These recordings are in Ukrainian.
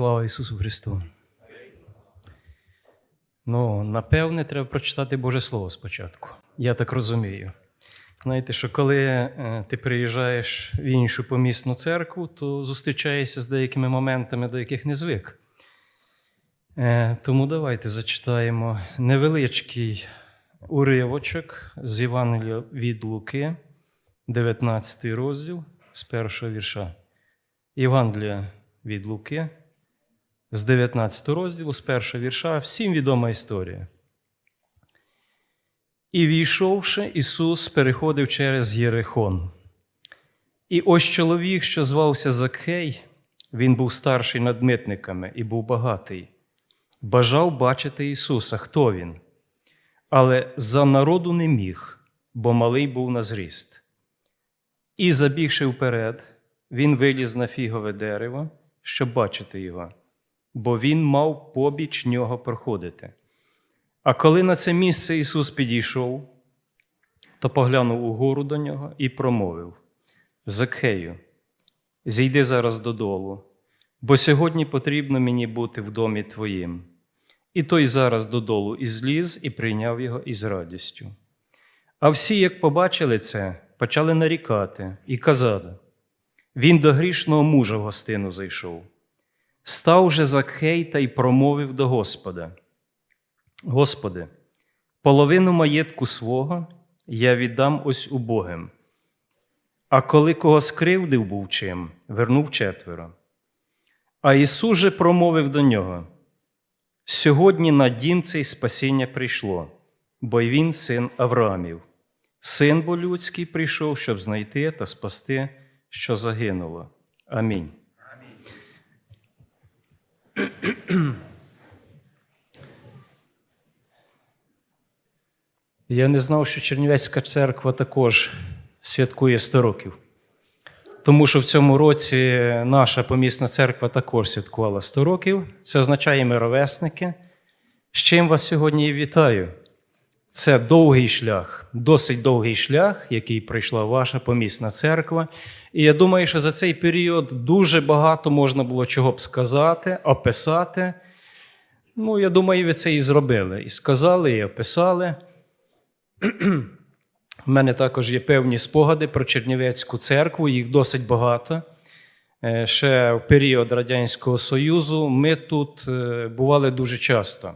Слава Ісусу Христу! Ну, напевне, треба прочитати Боже Слово спочатку. Я так розумію. Знаєте, що коли е, ти приїжджаєш в іншу помісну церкву, то зустрічаєшся з деякими моментами, до яких не звик. Е, Тому давайте зачитаємо невеличкий уривочок з Євангелія від Луки, 19 розділ з першого вірша. Євангелія від Луки з 19 розділу, з першого вірша, всім відома історія. І війшовши, Ісус переходив через Єрихон. І ось чоловік, що звався Закхей, він був старший над митниками і був багатий, бажав бачити Ісуса, хто він, але за народу не міг, бо малий був на зріст. І, забігши вперед, він виліз на фігове дерево, щоб бачити його, бо він мав побіч нього проходити. А коли на це місце Ісус підійшов, то поглянув угору до нього і промовив: Закхею, зійди зараз додолу, бо сьогодні потрібно мені бути в домі твоїм. І той зараз додолу і зліз, і прийняв його із радістю. А всі, як побачили це, почали нарікати і казати: Він до грішного мужа в гостину зайшов. Став же Закхей та й промовив до Господа. Господи, половину маєтку свого я віддам ось убогим. А коли кого скривдив був чим, вернув четверо. А Ісус же промовив до нього: Сьогодні на дім цей спасіння прийшло, бо й він син Авраамів. Син бо людський прийшов, щоб знайти та спасти, що загинуло. Амінь. Я не знав, що Чернівецька церква також святкує 100 років. Тому що в цьому році наша помісна церква також святкувала 100 років. Це означає ми ровесники. З чим вас сьогодні і вітаю. Це довгий шлях, досить довгий шлях, який пройшла ваша помісна церква. І я думаю, що за цей період дуже багато можна було чого б сказати, описати. Ну, я думаю, ви це і зробили. І сказали, і описали. У мене також є певні спогади про Чернівецьку церкву, їх досить багато. Е, Ще в період Радянського Союзу ми тут е, бували дуже часто.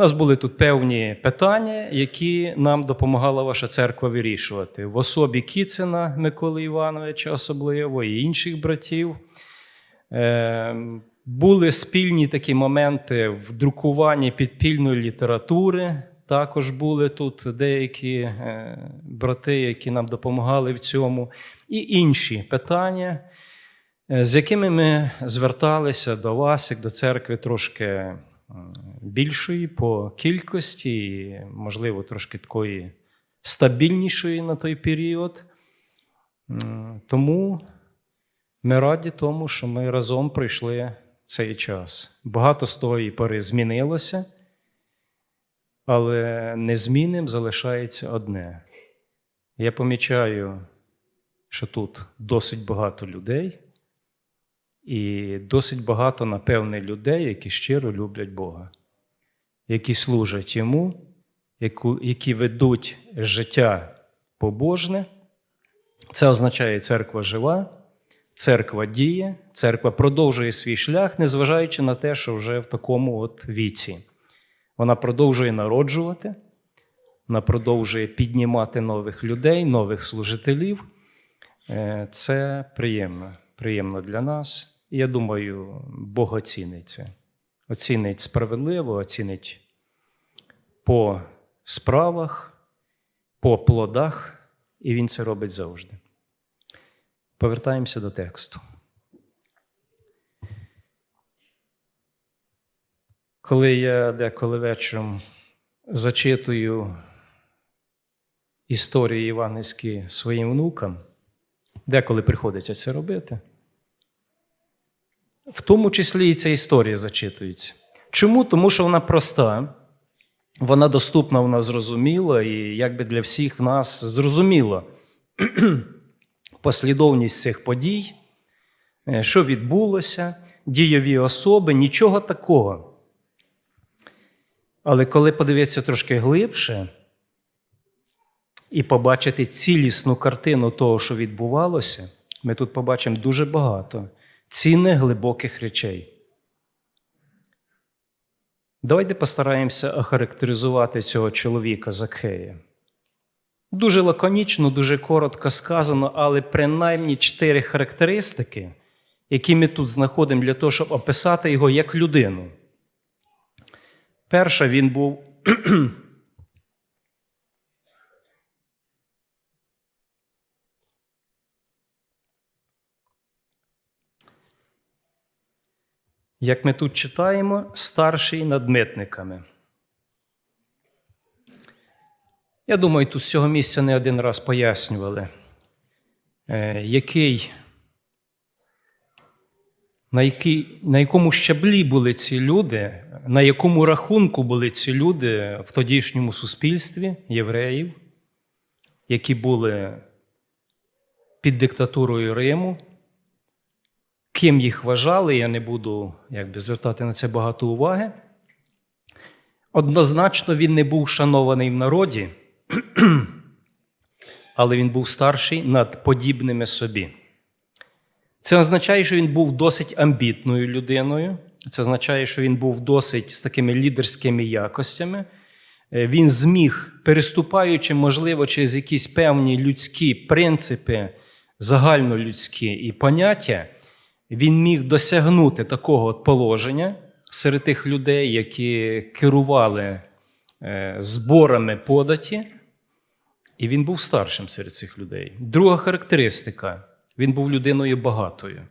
У нас були тут певні питання, які нам допомагала ваша церква вирішувати. В особі Кіцина Миколи Івановича, особливо, і інших братів. Е, Були спільні такі моменти в друкуванні підпільної літератури. Також були тут деякі е, брати, які нам допомагали в цьому, і інші питання, е, з якими ми зверталися до вас, як до церкви, трошки більшої по кількості, можливо, трошки такої стабільнішої на той період. Тому ми раді тому, що ми разом пройшли цей час. Багато з тої пори змінилося. Але незмінним залишається одне. Я помічаю, що тут досить багато людей, і досить багато, напевне, людей, які щиро люблять Бога, які служать Йому, які ведуть життя побожне. Це означає церква жива, церква діє, церква продовжує свій шлях, незважаючи на те, що вже в такому от віці. Вона продовжує народжувати, вона продовжує піднімати нових людей, нових служителів. Е, Це приємно, приємно для нас. І я думаю, Бог оцінить. Оцінить справедливо, оцінить по справах, по плодах, і Він це робить завжди. Повертаємося до тексту. Коли я деколи вечором зачитую історії євангельські своїм внукам, деколи приходиться це робити, в тому числі і ця історія зачитується. Чому? Тому що вона проста, вона доступна, вона зрозуміла, і якби для всіх нас зрозуміло послідовність цих подій, е, що відбулося, дієві особи, нічого такого. Але коли подивитися трошки глибше і побачити цілісну картину того, що відбувалося, ми тут побачимо дуже багато цінних глибоких речей. Давайте постараємося охарактеризувати цього чоловіка Закхея. Дуже лаконічно, дуже коротко сказано, але принаймні чотири характеристики, які ми тут знаходимо для того, щоб описати його як людину. Перша, він був як ми тут читаємо, старший над митниками. Я думаю, тут з цього місця не один раз пояснювали, е, який, на, який, на якому щаблі були ці люди, на якому рахунку були ці люди в тодішньому суспільстві євреїв, які були під диктатурою Риму. Ким їх вважали, я не буду якби, звертати на це багато уваги. Однозначно, він не був шанований в народі, але він був старший над подібними собі. Це означає, що він був досить амбітною людиною. Це означає, що він був досить з такими лідерськими якостями. Е, Він зміг, переступаючи, можливо, через якісь певні людські принципи, загальнолюдські і поняття, він міг досягнути такого положення серед тих людей, які керували е, зборами податі, і він був старшим серед цих людей. Друга характеристика він був людиною багатою.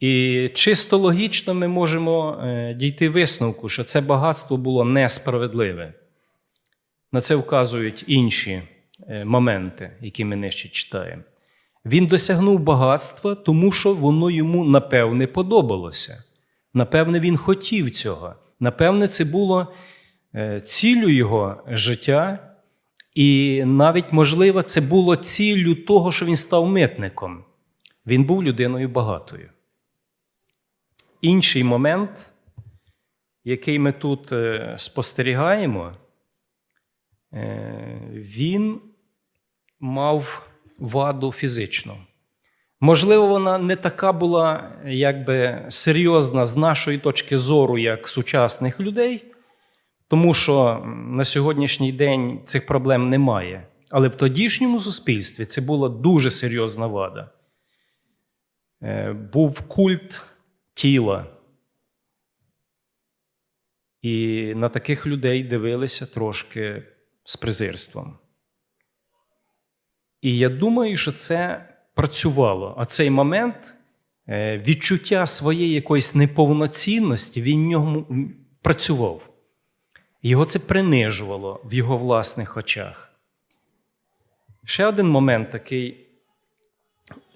І чисто логічно ми можемо е, дійти висновку, що це багатство було несправедливе. На це вказують інші е, моменти, які ми нижче читаємо. Він досягнув багатства, тому що воно йому напевне подобалося. Напевне, він хотів цього. Напевне, це було е, ціллю його життя, і навіть, можливо, це було ціллю того, що він став митником. Він був людиною багатою. Інший момент, який ми тут е, спостерігаємо, е, він мав ваду фізичну. Можливо, вона не така була якби серйозна з нашої точки зору, як сучасних людей, тому що на сьогоднішній день цих проблем немає. Але в тодішньому суспільстві це була дуже серйозна вада. Е, Був культ тіла. І на таких людей дивилися трошки з презирством. І я думаю, що це працювало. А цей момент е, відчуття своєї якоїсь неповноцінності, він в ньому працював. Його це принижувало в його власних очах. Ще один момент такий,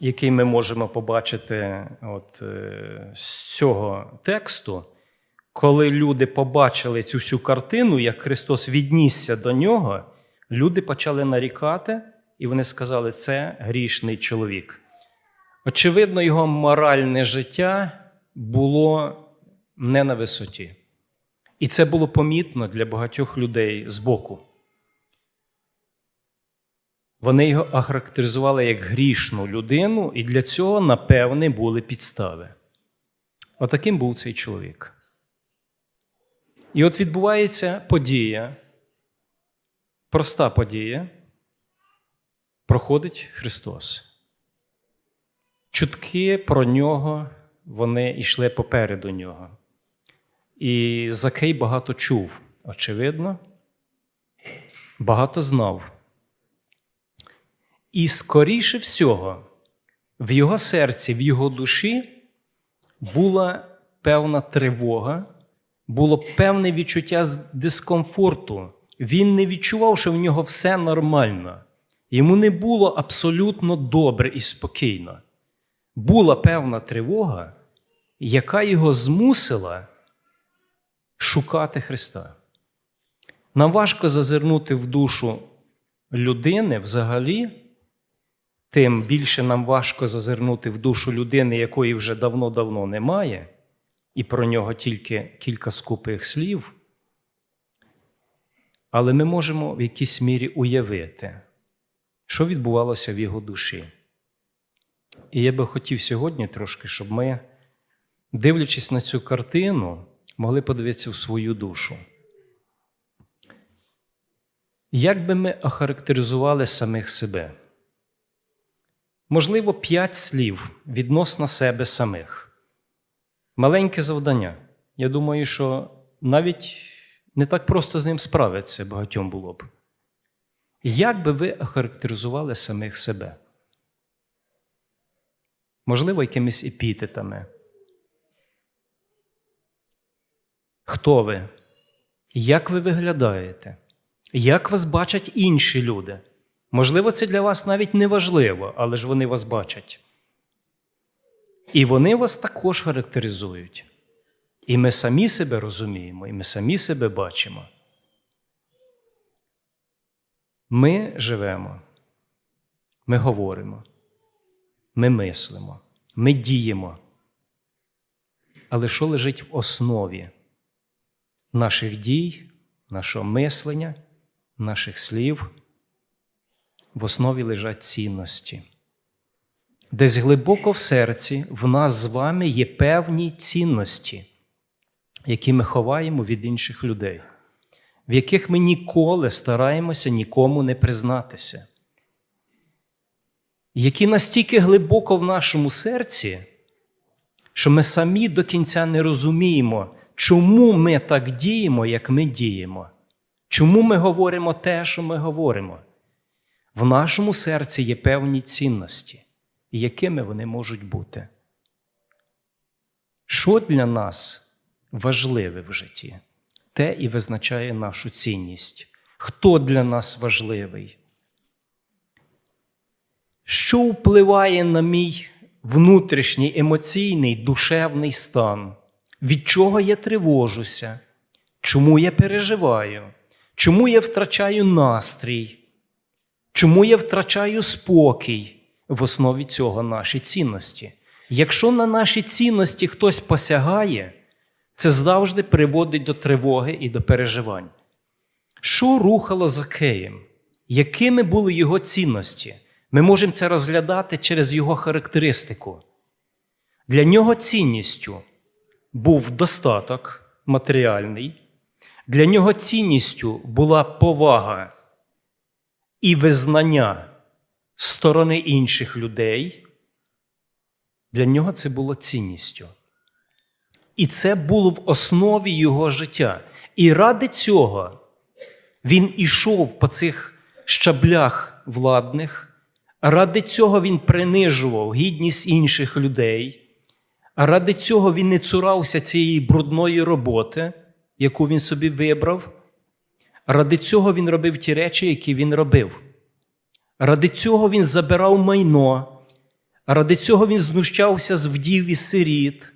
який ми можемо побачити от, е, з цього тексту, коли люди побачили цю всю картину, як Христос віднісся до нього, люди почали нарікати. І вони сказали, це грішний чоловік. Очевидно, його моральне життя було не на висоті. І це було помітно для багатьох людей збоку. Вони його охарактеризували як грішну людину, і для цього, напевне, були підстави. Отаким був цей чоловік. І от відбувається подія, проста подія проходить Христос. Чутки про нього вони йшли попереду нього. І Закей багато чув, очевидно, багато знав. І скоріше всього, в його серці, в його душі була певна тривога, було певне відчуття дискомфорту. Він не відчував, що в нього все нормально. Йому не було абсолютно добре і спокійно. Була певна тривога, яка його змусила шукати Христа. Нам важко зазирнути в душу людини взагалі, тим більше нам важко зазирнути в душу людини, якої вже давно-давно немає, і про нього тільки кілька скупих слів. Але ми можемо в якійсь мірі уявити, що відбувалося в його душі. І я би хотів сьогодні трошки, щоб ми, дивлячись на цю картину, могли подивитися в свою душу. Як би ми охарактеризували самих себе? Можливо, п'ять слів відносно себе самих. Маленьке завдання. Я думаю, що навіть не так просто з ним справитися багатьом було б. Як би ви охарактеризували самих себе? Можливо, якимись епітетами. Хто ви? Як ви виглядаєте? Як вас бачать інші люди? Можливо, це для вас навіть не важливо, але ж вони вас бачать. І вони вас також характеризують. І ми самі себе розуміємо, і ми самі себе бачимо. Ми живемо, ми говоримо, ми мислимо, ми діємо. Але що лежить в основі наших дій, нашого мислення, наших слів? В основі лежать цінності. Десь глибоко в серці в нас з вами є певні цінності, які ми ховаємо від інших людей, в яких ми ніколи стараємося нікому не признатися, які настільки глибоко в нашому серці, що ми самі до кінця не розуміємо, чому ми так діємо, як ми діємо, чому ми говоримо те, що ми говоримо. В нашому серці є певні цінності, і якими вони можуть бути. Що для нас важливе в житті? Те і визначає нашу цінність. Хто для нас важливий? Що впливає на мій внутрішній емоційний душевний стан? Від чого я тривожуся? Чому я переживаю? Чому я втрачаю настрій? Чому я втрачаю спокій в основі цього наші цінності? Якщо на наші цінності хтось посягає, це завжди приводить до тривоги і до переживань. Що рухало Закеєм? Якими були його цінності? Ми можемо це розглядати через його характеристику. Для нього цінністю був достаток матеріальний, для нього цінністю була повага і визнання сторони інших людей, для нього це було цінністю. І це було в основі його життя. І ради цього він ішов по цих щаблях владних, ради цього він принижував гідність інших людей, ради цього він не цурався цієї брудної роботи, яку він собі вибрав. Ради цього він робив ті речі, які він робив. Ради цього він забирав майно, ради цього він знущався з вдів і сиріт.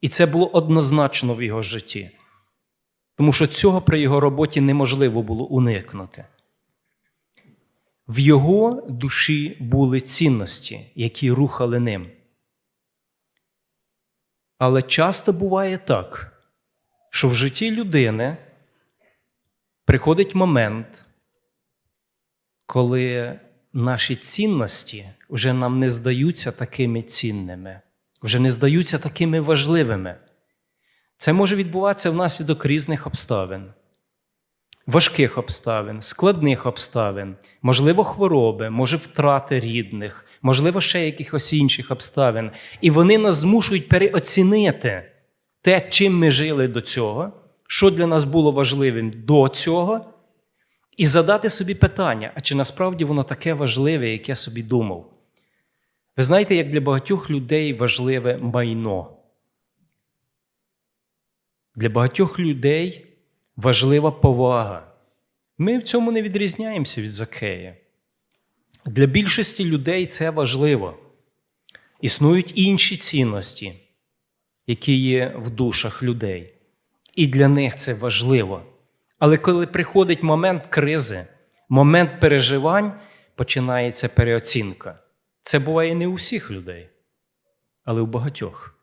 І це було однозначно в його житті. Тому що цього при його роботі неможливо було уникнути. В його душі були цінності, які рухали ним. Але часто буває так, що в житті людини приходить момент, коли наші цінності вже нам не здаються такими цінними, вже не здаються такими важливими. Це може відбуватися внаслідок різних обставин, важких обставин, складних обставин, можливо, хвороби, може втрати рідних, можливо, ще якихось інших обставин. І вони нас змушують переоцінити те, чим ми жили до цього, що для нас було важливим до цього, і задати собі питання, а чи насправді воно таке важливе, як я собі думав. Ви знаєте, як для багатьох людей важливе майно. Для багатьох людей важлива повага. Ми в цьому не відрізняємося від Закея. Для більшості людей це важливо. Існують інші цінності, які є в душах людей. І для них це важливо. Але коли приходить момент кризи, момент переживань, починається переоцінка. Це буває не у всіх людей, але у багатьох.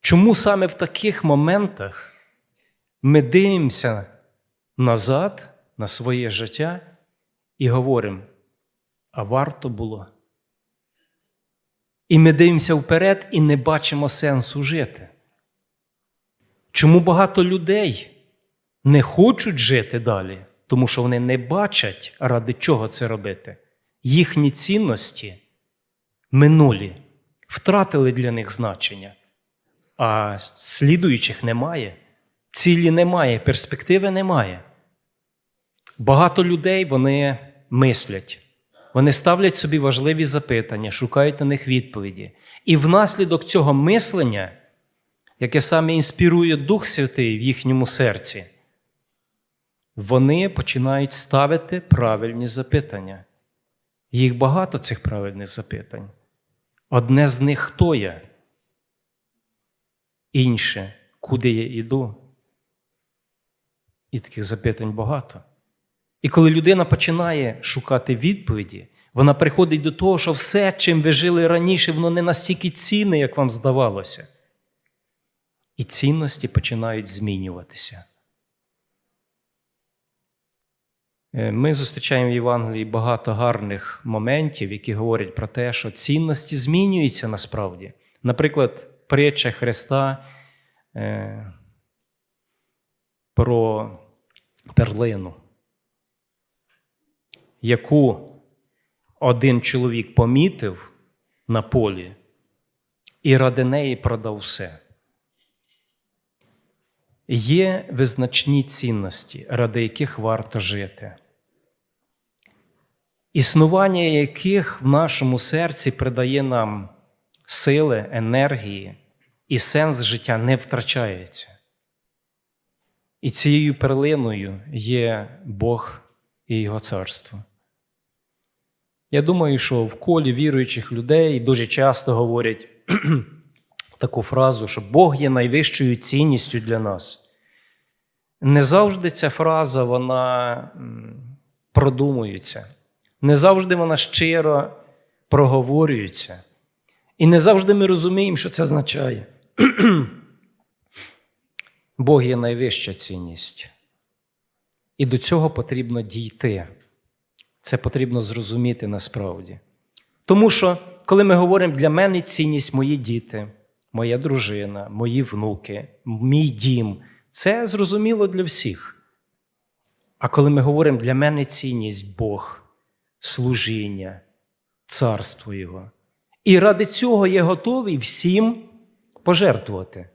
Чому саме в таких моментах ми дивимося назад на своє життя і говоримо, а варто було? І ми дивимося вперед і не бачимо сенсу жити. Чому багато людей не хочуть жити далі? Тому що вони не бачать, ради чого це робити. Їхні цінності минулі, втратили для них значення, а слідуючих немає, цілі немає, перспективи немає. Багато людей вони мислять, вони ставлять собі важливі запитання, шукають на них відповіді. І внаслідок цього мислення, яке саме інспірує Дух Святий в їхньому серці, вони починають ставити правильні запитання. Їх багато цих правильних запитань. Одне з них хто я? Інше, куди я йду? І таких запитань багато. І коли людина починає шукати відповіді, вона приходить до того, що все, чим ви жили раніше, воно не настільки цінне, як вам здавалося. І цінності починають змінюватися. Ми зустрічаємо в Євангелії багато гарних моментів, які говорять про те, що цінності змінюються насправді. Наприклад, притча Христа е, про перлину, яку один чоловік помітив на полі і ради неї продав все. Є визначні цінності, ради яких варто жити, існування яких в нашому серці придає нам сили, енергії, і сенс життя не втрачається. І цією перлиною є Бог і Його царство. Я думаю, що в колі віруючих людей дуже часто говорять таку фразу, що Бог є найвищою цінністю для нас. Не завжди ця фраза вона продумується, не завжди вона щиро проговорюється. І не завжди ми розуміємо, що це означає. Бог є найвища цінність. І до цього потрібно дійти. Це потрібно зрозуміти насправді. Тому що, коли ми говоримо для мене цінність мої діти, моя дружина, мої внуки, мій дім, це зрозуміло для всіх. А коли ми говоримо для мене цінність Бог, служіння, царство Його. І ради цього я готовий всім пожертвувати.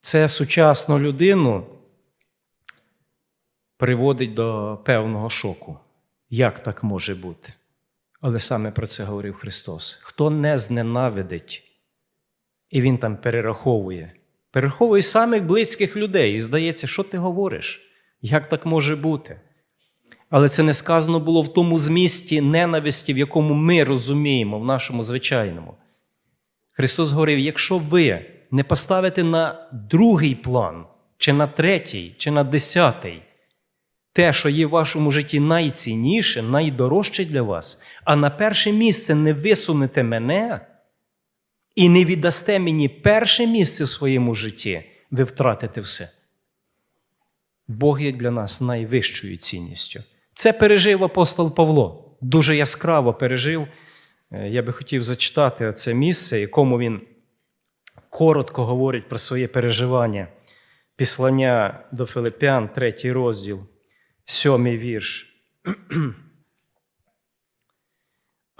Це сучасну людину приводить до певного шоку. Як так може бути? Але саме про це говорив Христос. Хто не зненавидить, і Він там перераховує, перераховує самих близьких людей. І здається, що ти говориш? Як так може бути? Але це не сказано було в тому змісті ненависті, в якому ми розуміємо, в нашому звичайному. Христос говорив: якщо ви не поставите на другий план, чи на третій, чи на десятий, те, що є в вашому житті найцінніше, найдорожче для вас, а на перше місце не висунете мене і не віддасте мені перше місце в своєму житті, ви втратите все. Бог є для нас найвищою цінністю. Це пережив апостол Павло. Дуже яскраво пережив. Е, Я би хотів зачитати це місце, якому він коротко говорить про своє переживання. Післання до Филиппян, третій розділ, сьомий вірш.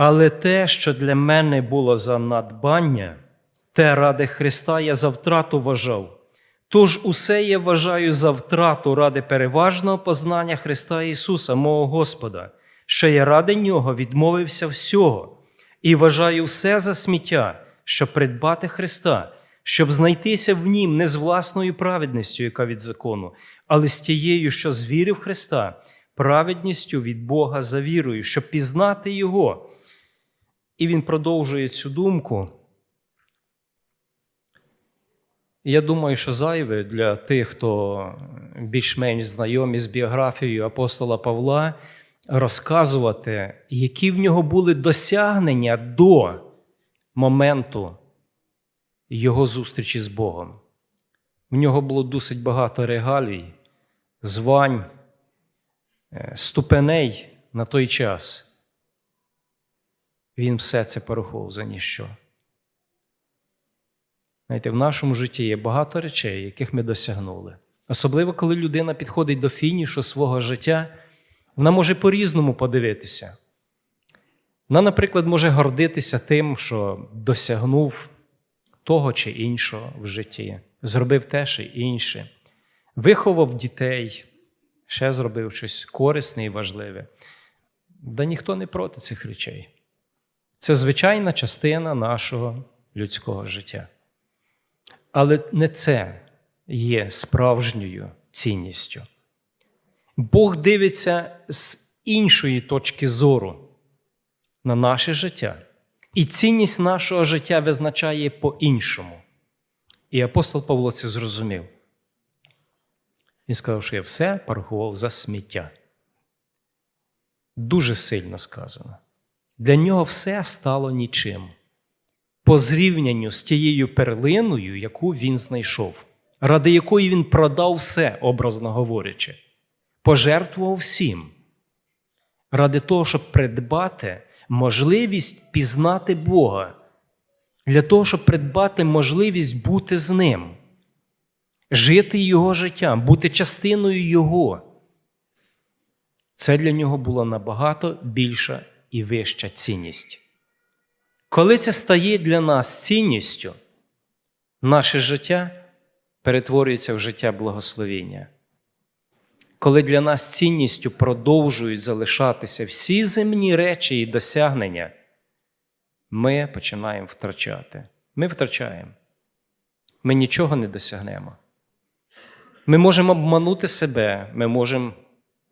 Але те, що для мене було за надбання, те ради Христа я за втрату вважав. Тож усе я вважаю за втрату ради переважного познання Христа Ісуса, мого Господа, що я ради Нього відмовився всього і вважаю все за сміття, щоб придбати Христа, щоб знайтися в Нім не з власною праведністю, яка від закону, але з тією, що з віри в Христа, праведністю від Бога за вірою, щоб пізнати Його. І він продовжує цю думку. Я думаю, що зайве для тих, хто більш-менш знайомі з біографією апостола Павла, розказувати, які в нього були досягнення до моменту його зустрічі з Богом. В нього було досить багато регалій, звань, е, ступеней на той час. Він все це порахував за ніщо. Знаєте, в нашому житті є багато речей, яких ми досягнули. Особливо, коли людина підходить до фінішу свого життя, вона може по-різному подивитися. Вона, наприклад, може гордитися тим, що досягнув того чи іншого в житті, зробив те чи інше, виховав дітей, ще зробив щось корисне і важливе. Да ніхто не проти цих речей. Це звичайна частина нашого людського життя. Але не це є справжньою цінністю. Бог дивиться з іншої точки зору на наше життя. І цінність нашого життя визначає по-іншому. І апостол Павло це зрозумів. Він сказав, що я все порахував за сміття. Дуже сильно сказано. Для нього все стало нічим. По зрівнянню з тією перлиною, яку він знайшов, ради якої він продав все, образно говорячи, пожертвував всім, ради того, щоб придбати можливість пізнати Бога, для того, щоб придбати можливість бути з Ним, жити Його життям, бути частиною Його. Це для нього була набагато більша і вища цінність. Коли це стає для нас цінністю, наше життя перетворюється в життя благословіння. Коли для нас цінністю продовжують залишатися всі земні речі і досягнення, ми починаємо втрачати. Ми втрачаємо. Ми нічого не досягнемо. Ми можемо обманути себе, ми можемо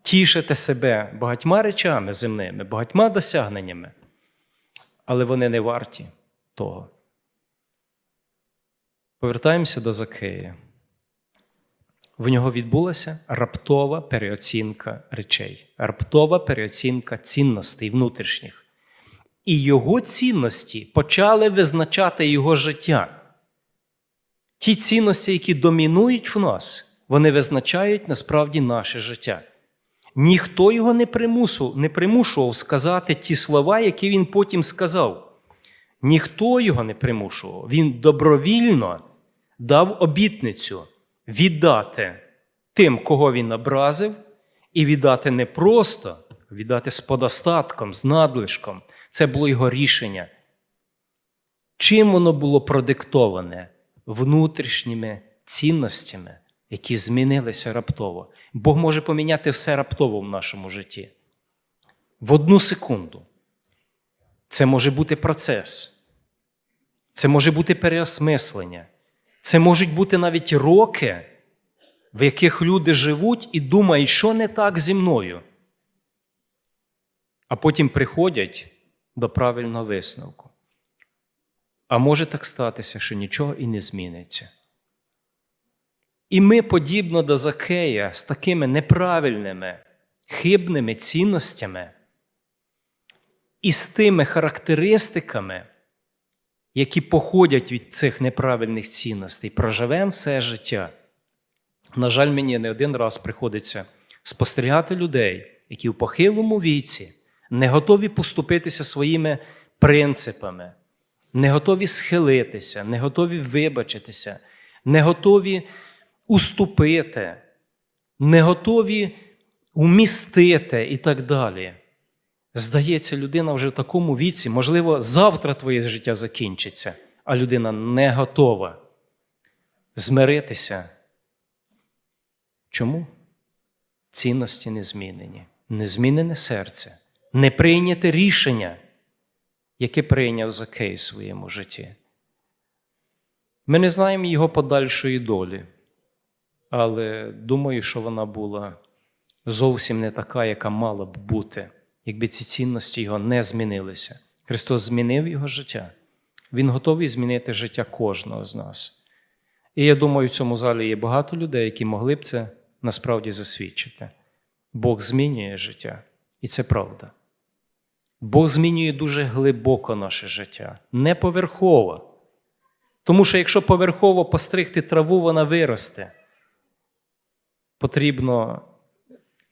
тішити себе багатьма речами земними, багатьма досягненнями, але вони не варті того. Повертаємося до Закея. В нього відбулася раптова переоцінка речей, раптова переоцінка цінностей внутрішніх. І його цінності почали визначати його життя. Ті цінності, які домінують в нас, вони визначають насправді наше життя. Ніхто його не примусував, не примушував сказати ті слова, які він потім сказав. Ніхто його не примушував. Він добровільно дав обітницю віддати тим, кого він образив, і віддати не просто, віддати з подостатком, з надлишком. Це було його рішення. Чим воно було продиктоване? Внутрішніми цінностями, які змінилися раптово. Бог може поміняти все раптово в нашому житті. В одну секунду. Це може бути процес. Це може бути переосмислення. Це можуть бути навіть роки, в яких люди живуть і думають, що не так зі мною. А потім приходять до правильного висновку. А може так статися, що нічого і не зміниться. І ми, подібно до Закея, з такими неправильними, хибними цінностями і з тими характеристиками, які походять від цих неправильних цінностей, проживемо все життя. На жаль, мені не один раз приходиться спостерігати людей, які в похилому віці не готові поступитися своїми принципами, не готові схилитися, не готові вибачитися, не готові уступити, не готові умістити і так далі. Здається, людина вже в такому віці, можливо, завтра твоє життя закінчиться, а людина не готова змиритися. Чому? Цінності не змінені, не змінене серце, не прийняте рішення, яке прийняв Закей в своєму житті. Ми не знаємо його подальшої долі, але думаю, що вона була зовсім не така, яка мала б бути якби ці цінності його не змінилися. Христос змінив його життя. Він готовий змінити життя кожного з нас. І я думаю, в цьому залі є багато людей, які могли б це насправді засвідчити. Бог змінює життя. І це правда. Бог змінює дуже глибоко наше життя, не поверхово. Тому що якщо поверхово постригти траву, вона виросте. Потрібно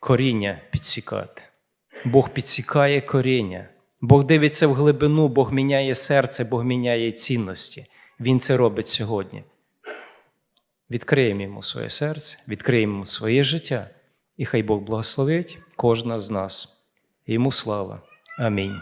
коріння підсікати. Бог підсікає коріння. Бог дивиться в глибину, Бог міняє серце, Бог міняє цінності. Він це робить сьогодні. Відкриємо йому своє серце, відкриємо йому своє життя, і хай Бог благословить кожного з нас. Йому слава. Амінь.